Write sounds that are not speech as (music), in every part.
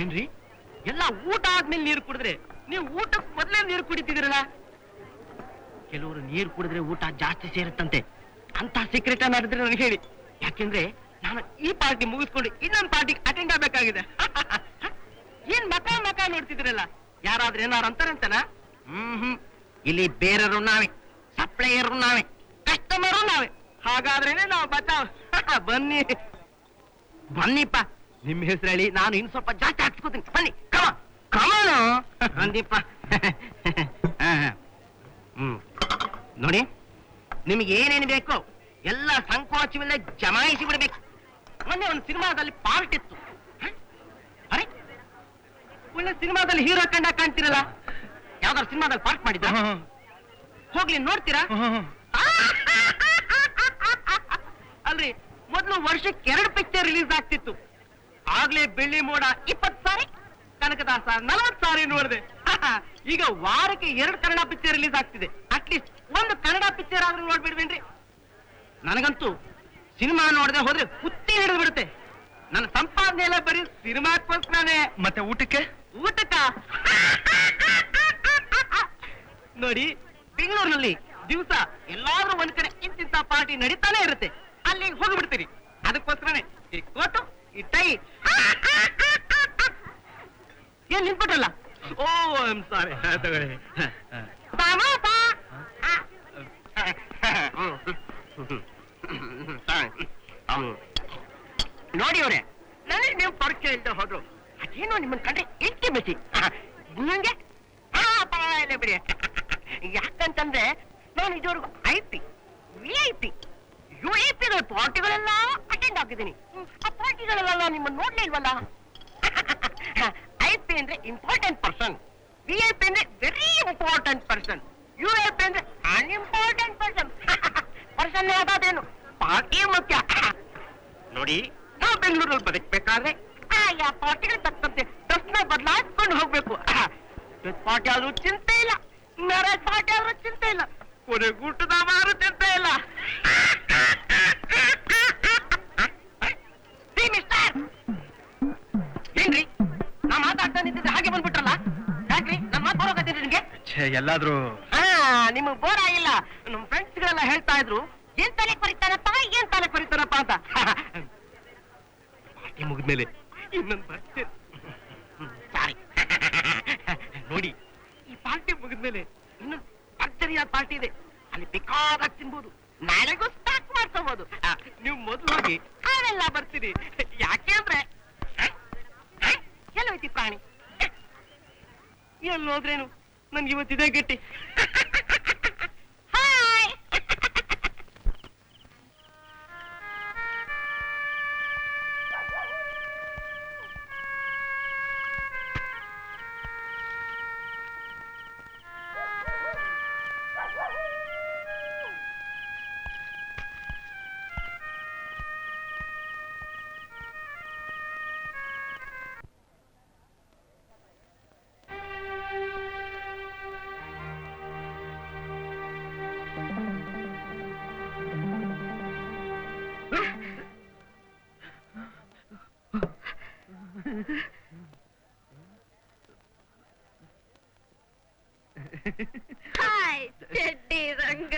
ಏನ್ರಿ ಎಲ್ಲ ಊಟ ಆದ್ಮೇಲೆ ನೀರು ಕುಡಿದ್ರೆ ನೀವು ಊಟಕ್ಕೆ ಮೊದಲೇ ನೀರು ಕುಡಿತಿದಿರಲ್ಲ ಕೆಲವರು ನೀರು ಕುಡಿದ್ರೆ ಊಟ ಜಾಸ್ತಿ ಸೇರುತ್ತಂತೆ ಅಂತ ಸೀಕ್ರೆಟ್ ನಡೆದ್ರೆ ನನಗೆ ಹೇಳಿ ಯಾಕೆಂದ್ರೆ ನಾನು ಈ ಪಾರ್ಟಿ ಮುಗಿಸ್ಕೊಂಡು ಇನ್ನೊಂದು ಪಾರ್ಟಿಗೆ ಅಟೆಂಡ್ ಆಗ್ಬೇಕಾಗಿದೆ. (laughs) ಏನ್ ಮಕ ಮಕ ನೋಡ್ತಿದ್ರಲ್ಲ ಯಾರಾದ್ರೂ ಏನಾರು ಅಂತಾರಂತನ? ಹ್ಮ್ ಹ್ಮ್ ಇಲ್ಲಿ ಬೇರೆಯವರು ನಾವೇ ಸಪ್ಲೈಯರು ನಾವೇ ಕಸ್ಟಮರು ನಾವೇ. ಹಾಗಾದ್ರೇನೆ ನಾವು ಬಚಾವ್. (laughs) ಬನ್ನಿ. ಬನ್ನಿಪ್ಪ. ನಿಮ್ ಹೆಸರು ಹೇಳಿ, ನಾನು ಇನ್ ಸ್ವಲ್ಪ ಜಾಸ್ತಿ ಹಾಕ್ಸ್ಕೊತೀನಿ. ಬನ್ನಿ ಕಮ ಕಮನು ಬಂದಿಪ್ಪ ನೋಡಿ, ನಿಮ್ಗೆ ಏನೇನು ಬೇಕು ಎಲ್ಲ ಸಂಕೋಚವಿಲ್ಲ ಜಮಾಯಿಸಿ ಬಿಡಬೇಕು. ಮೊನ್ನೆ ಒಂದು ಸಿನಿಮಾದಲ್ಲಿ ಪಾರ್ಟ್ ಇತ್ತು? ಅರೆ? ಒಳ್ಳೆ ಸಿನಿಮಾದಲ್ಲಿ ಹೀರೋ ಕಂಡ ಕಾಣ್ತಿರಲ್ಲ? ಯಾವ್ದಾದ್ರು ಸಿನಿಮಾದಲ್ಲಿ ಪಾರ್ಟ್ ಮಾಡಿದ ಹೋಗ್ಲಿ ನೋಡ್ತೀರಾ? (laughs) ಅಲ್ರಿ ಮೊದಲು ವರ್ಷಕ್ಕೆ ಎರಡು ಪಿಕ್ಚರ್ ರಿಲೀಸ್ ಆಗ್ತಿತ್ತು. ಆಗ್ಲೇ ಬೆಳ್ಳಿ ಮೋಡ ಇಪ್ಪತ್ ಸಾರಿ ಕನಕದಾಸ ನಲವತ್ ಸಾರಿ ನೋಡಿದೆ. (laughs) ಈಗ ವಾರಕ್ಕೆ ಎರಡು ಕನ್ನಡ ಪಿಕ್ಚರ್ ರಿಲೀಸ್ ಆಗ್ತಿದೆ. ಅಟ್ಲೀಸ್ಟ್ ಒಂದು ಕನ್ನಡ ಪಿಕ್ಚರ್ ಆದ್ರೂ ನೋಡ್ಬಿಡ್ವೇನ್ರಿ? ನನಗಂತೂ ಸಿನಿಮಾ ನೋಡದೆ ಹೋದ್ರೆ ಕುತ್ತಿ ಹಿಡಿದು ಬಿಡುತ್ತೆ. ನನ್ನ ಸಂಪಾದನೆ ಎಲ್ಲ ಬರೀ ಸಿನಿಮಾಕ್ಕೋಸ್ಕರನೇ. ಮತ್ತೆ ಊಟಕ್ಕೆ? ಊಟಕ್ಕ? ನೋಡಿ ಬೆಂಗಳೂರಿನಲ್ಲಿ ದಿವಸ ಎಲ್ಲಾದ್ರೂ ಒಂದ್ ಕಡೆ ಇಂತಿಂತ ಪಾರ್ಟಿ ನಡೀತಾನೆ ಇರುತ್ತೆ. ಅಲ್ಲಿ ಹೋಗ್ಬಿಡ್ತೀರಿ. ಅದಕ್ಕೋಸ್ಕರನೇ ಈ ಕೋಟು ಈ ಟೈ. ಏನ್ ನಿಂತ್ಬಿಟ್ರಲ್ಲ? ಓ ಐಮ್ ಸಾರಿ (laughs) ತಗೊಳ್ಳಿ. ನೋಡಿ ಅವ್ರೆ ನನಗೆ ನೀವು ಪರಿಚಯ ಇಲ್ಲದೆ ಹೋದ್ರು ಅದೇನೋ ನಿಮ್ಮನ್ನ ಕಂಡ್ರೆ ಇಂಟಿಮೆಸಿ ನಿಮಗೆ ಹಾ ಪರವಾಗಿಲ್ಲ ಬಿಡಿ ಯಾಕಂತಂದ್ರೆ ನಾನು ಇದುವರೆಗೂ I P V I P U I P ಪಾರ್ಟಿಗಳೆಲ್ಲ attend ಆಗಿದ್ದೀನಿ ಆ ಪಾರ್ಟಿಗಳೆಲ್ಲ ನಿಮ್ಮನ್ನ ನೋಡ್ಲೇ ಇಲ್ವಲ್ಲ ಐ ಪಿ ಅಂದ್ರೆ important person V I P ಅಂದ್ರೆ very important person U I P ಅಂದ್ರೆ ಅನ್ಇಂಪಾರ್ಟೆಂಟ್ ಪರ್ಸನ್ ಪರ್ಸನ್ ಯಾವ್ದಾದೇನು ಪಾರ್ಟಿ ಮುಖ್ಯ ನೋಡಿ ನಾವು ಬೆಂಗಳೂರಲ್ಲಿ ಬದುಕಬೇಕಾದ್ರೆ ಆಯಾ ಪಾರ್ಟಿಗೆ ತಕ್ಕಂತೆ ಡ್ರೆಸ್ನ ಬದಲಾಯಿಸ್ಕೊಂಡು ಹೋಗ್ಬೇಕು ಡ್ರೆಸ್ ಪಾರ್ಟಿ ಆದ್ರೂ ಚಿಂತೆ ಇಲ್ಲ ಮ್ಯಾರೇಜ್ ಪಾರ್ಟಿ ಆದ್ರೂ ಚಿಂತೆ ಇಲ್ಲ ಕೊನೆಗೆ ಊಟದ ಮಾರು ಚಿಂತೆ ಇಲ್ಲ See, mister? ಏನ್ರಿ ನಾ ಮಾತಾಡ್ತಾ ನಿಂತಿದ್ದೆ ಹಾಗೆ ಬಂದ್ಬಿಟ್ರಲ್ಲ ಯಾಕ್ರಿ ನನ್ನ ಮಾತು ಬರೋಕತ್ತಿದ್ರಿ ನಿಮ್ಗೆ ಛೇ ಎಲ್ಲಾದ್ರೂ ಹಾ ನಿಮಗ್ ಬೋರ್ ಆಗಿಲ್ಲ. ನಮ್ ಫ್ರೆಂಡ್ಸ್ ಗಳೆಲ್ಲ ಹೇಳ್ತಾ ಇದ್ರು, ಏನ್ ತಲೆ ಕೊರಿತಾರಪ್ಪ ಏನ್ ತಲೆ ಕೊರಿತಾರಪ್ಪ ಅಂತ. ಪಾರ್ಟಿ ಮುಗಿದ್ಮೇಲೆ ಇನ್ನೊಂದು ಬರ್ತೇನೆ ಸಾರಿ. ನೋಡಿ, ಈ ಪಾರ್ಟಿ ಮುಗಿದ್ಮೇಲೆ ಇನ್ನೊಂದು ಭರ್ಜರಿಯಾದ ಪಾರ್ಟಿ ಇದೆ. ಅಲ್ಲಿ ಬೇಕಾದಾಗ ತಿನ್ಬೋದು. ನಾಳೆಗೂ ಸ್ಟಾಕ್ ಮಾಡ್ಕೋಬಹುದು ನೀವು ಮೊದಲು ಹೋಗಿ ಅವೆಲ್ಲ ಬರ್ತೀರಿ. ಯಾಕೆ ಅಂದ್ರೆ ಎಲ್ಲೋಯ್ತಿ ಪ್ರಾಣಿ? ಎಲ್ಲೋದ್ರೇನು ನನ್ಗೆ ಇವತ್ತಿದೆ ಗಟ್ಟಿ. Hi Chaddi Ranga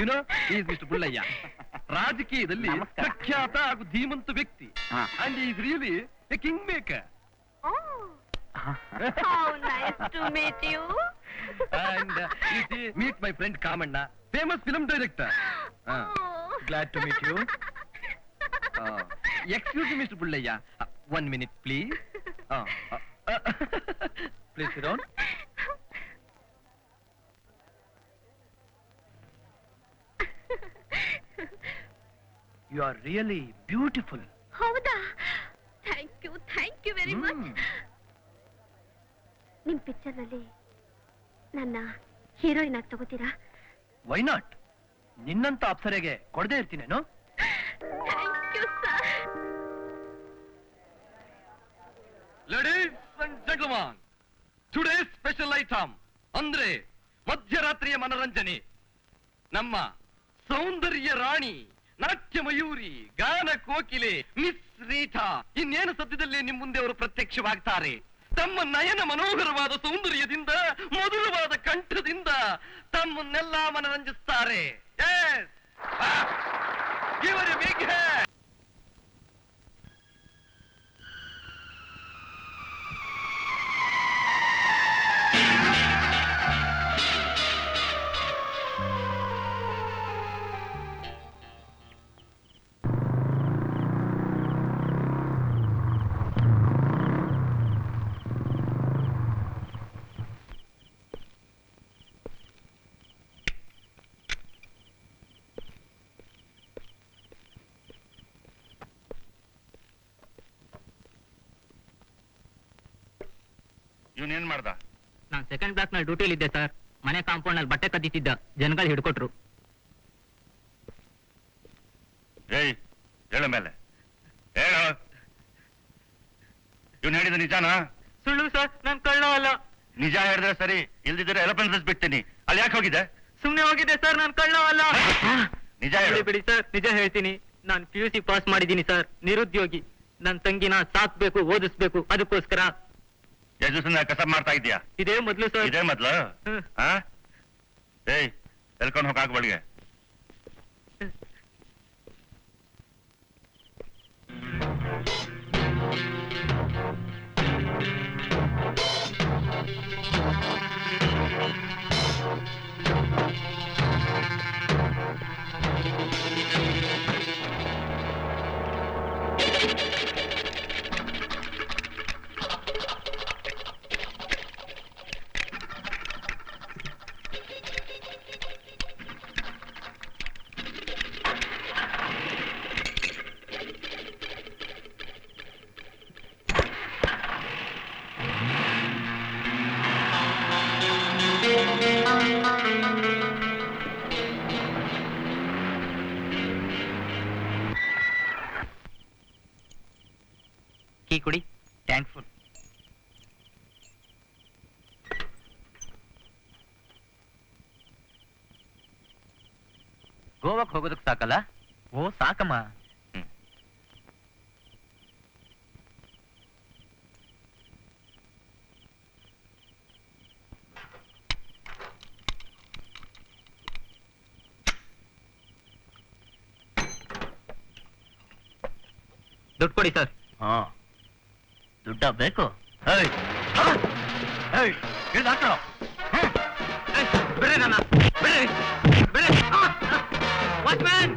you know is Mister Bullayya ರಾಜಕೀಯದಲ್ಲಿ ನಮಸ್ಕಾರ. ಪ್ರಖ್ಯಾತ ಹಾಗೂ ಧೀಮಂತ ವ್ಯಕ್ತಿ ಹಾ. And is really a kingmaker how nice to meet you and meet my friend Kamanna famous film director glad to meet you excuse Mister Bullayya one minute please please iron you are really beautiful ಹೌದಾ? Thank you thank you very much ನಿಮ್ ಪಿಕ್ಚರ್ನಲ್ಲಿ ನನ್ನ heroine ಆಗಿ ತಗೋತೀರಾ? Why not ನಿನ್ನಂತ ಅಪ್ಸರೆಗೆ ಕೊಡದೆ ಇರ್ತೀನೇನು? (laughs) Gentleman today special item ಅಂದ್ರೆ ಮಧ್ಯರಾತ್ರಿಯ ಮನರಂಜನೆ ನಮ್ಮ ಸೌಂದರ್ಯ ರಾಣಿ ನಾಟ್ಯ ಮಯೂರಿ ಗಾನ ಕೋಕಿಲೆ ಮಿಸ್ ರೀಟಾ ಇನ್ನೇನು ಸದ್ಯದಲ್ಲಿ ನಿಮ್ ಮುಂದೆ ಅವರು ಪ್ರತ್ಯಕ್ಷವಾಗ್ತಾರೆ? ತಮ್ಮ ನಯನ ಮನೋಹರವಾದ ಸೌಂದರ್ಯದಿಂದ, ಮಧುರವಾದ ಕಂಠದಿಂದ ತಮ್ಮನ್ನೆಲ್ಲ ಮನರಂಜಿಸ್ತಾರೆ. ಇವನೇನ್ ಮಾಡ್ದ? ನಾನ್ ಸೆಕೆಂಡ್ ಬ್ಲಾಕ್ನಲ್ಲಿ ಡ್ಯೂಟಿಲಿ ಇದ್ದೆ ಸರ್ ಮನೆ ಕಾಂಪೌಂಡ್ನಲ್ಲಿ ಬಟ್ಟೆ ಕದ್ದಿತ್ತಿದ್ದ ಜನಗಳು ಹಿಡ್ಕೊಟ್ರು. ಏಯ್ ಹೇಳ ಮೇಲೆ. ಹೇಳ. ಇವ್ನು ಹೇಳಿದ ನಿಜಾನಾ? ಸುಳ್ಳು ಸರ್ ನಾನ್ ಕಳ್ಳ ಅಲ್ಲ. ನಿಜ ಹೇಳಿದ್ರೆ ಸರಿ ಇಲ್ದಿದ್ರೆ ಎಲಪೆನ್ಸ್ ಬಿಡ್ತೀನಿ ಅಲ್ಲಿ ಯಾಕೆ ಹೋಗಿದೆ ಸುಮ್ನೆ ಹೋಗಿದೆ ಸರ್ ನಾನ್ ಕಳ್ಳ ಅಲ್ಲ. ನಿಜ ಹೇಳಿ. ಬಿಡಿ ಸರ್ ನಿಜ ಹೇಳ್ತೀನಿ. ನಾನ್ ಪಿ ಯು ಸಿ ಪಾಸ್ ಮಾಡಿದ್ದೀನಿ ಸರ್ ನಿರುದ್ಯೋಗಿ. ನನ್ ತಂಗಿನ ಸಾಕ್ಬೇಕು ಓದಿಸ್ಬೇಕು ಅದಕ್ಕೋಸ್ಕರ ಎಷ್ಟು ದಿವಸ ಕಸ ಮಾಡ್ತಾ ಇದ್ಯಾ ಇದೇ ಮೊದ್ಲು ಸರ್ ಇದೇ ಮೊದ್ಲು ಹ್ಮ್. ಆ ಏಯ್ ಎಲ್ಕೊಂಡು ಹೋಗಾಕ ಬಳಿಗೆ ಗೋವಾಕ್ ಹೋಗೋದಕ್ ಸಾಕಲ್ಲ ಓ ಸಾಕಮ್ಮ ಹ್ಮ್. ದುಡ್ಡು ಕೊಡಿ ಸರ್ ಹಾ ದುಡ್ಡ ಬೇಕು ಬಿಡ್ರಿ ನನ್ನ ಬಿಡ್ರಿ ಬಿಡ್ರಿ வாட்ச்மேன்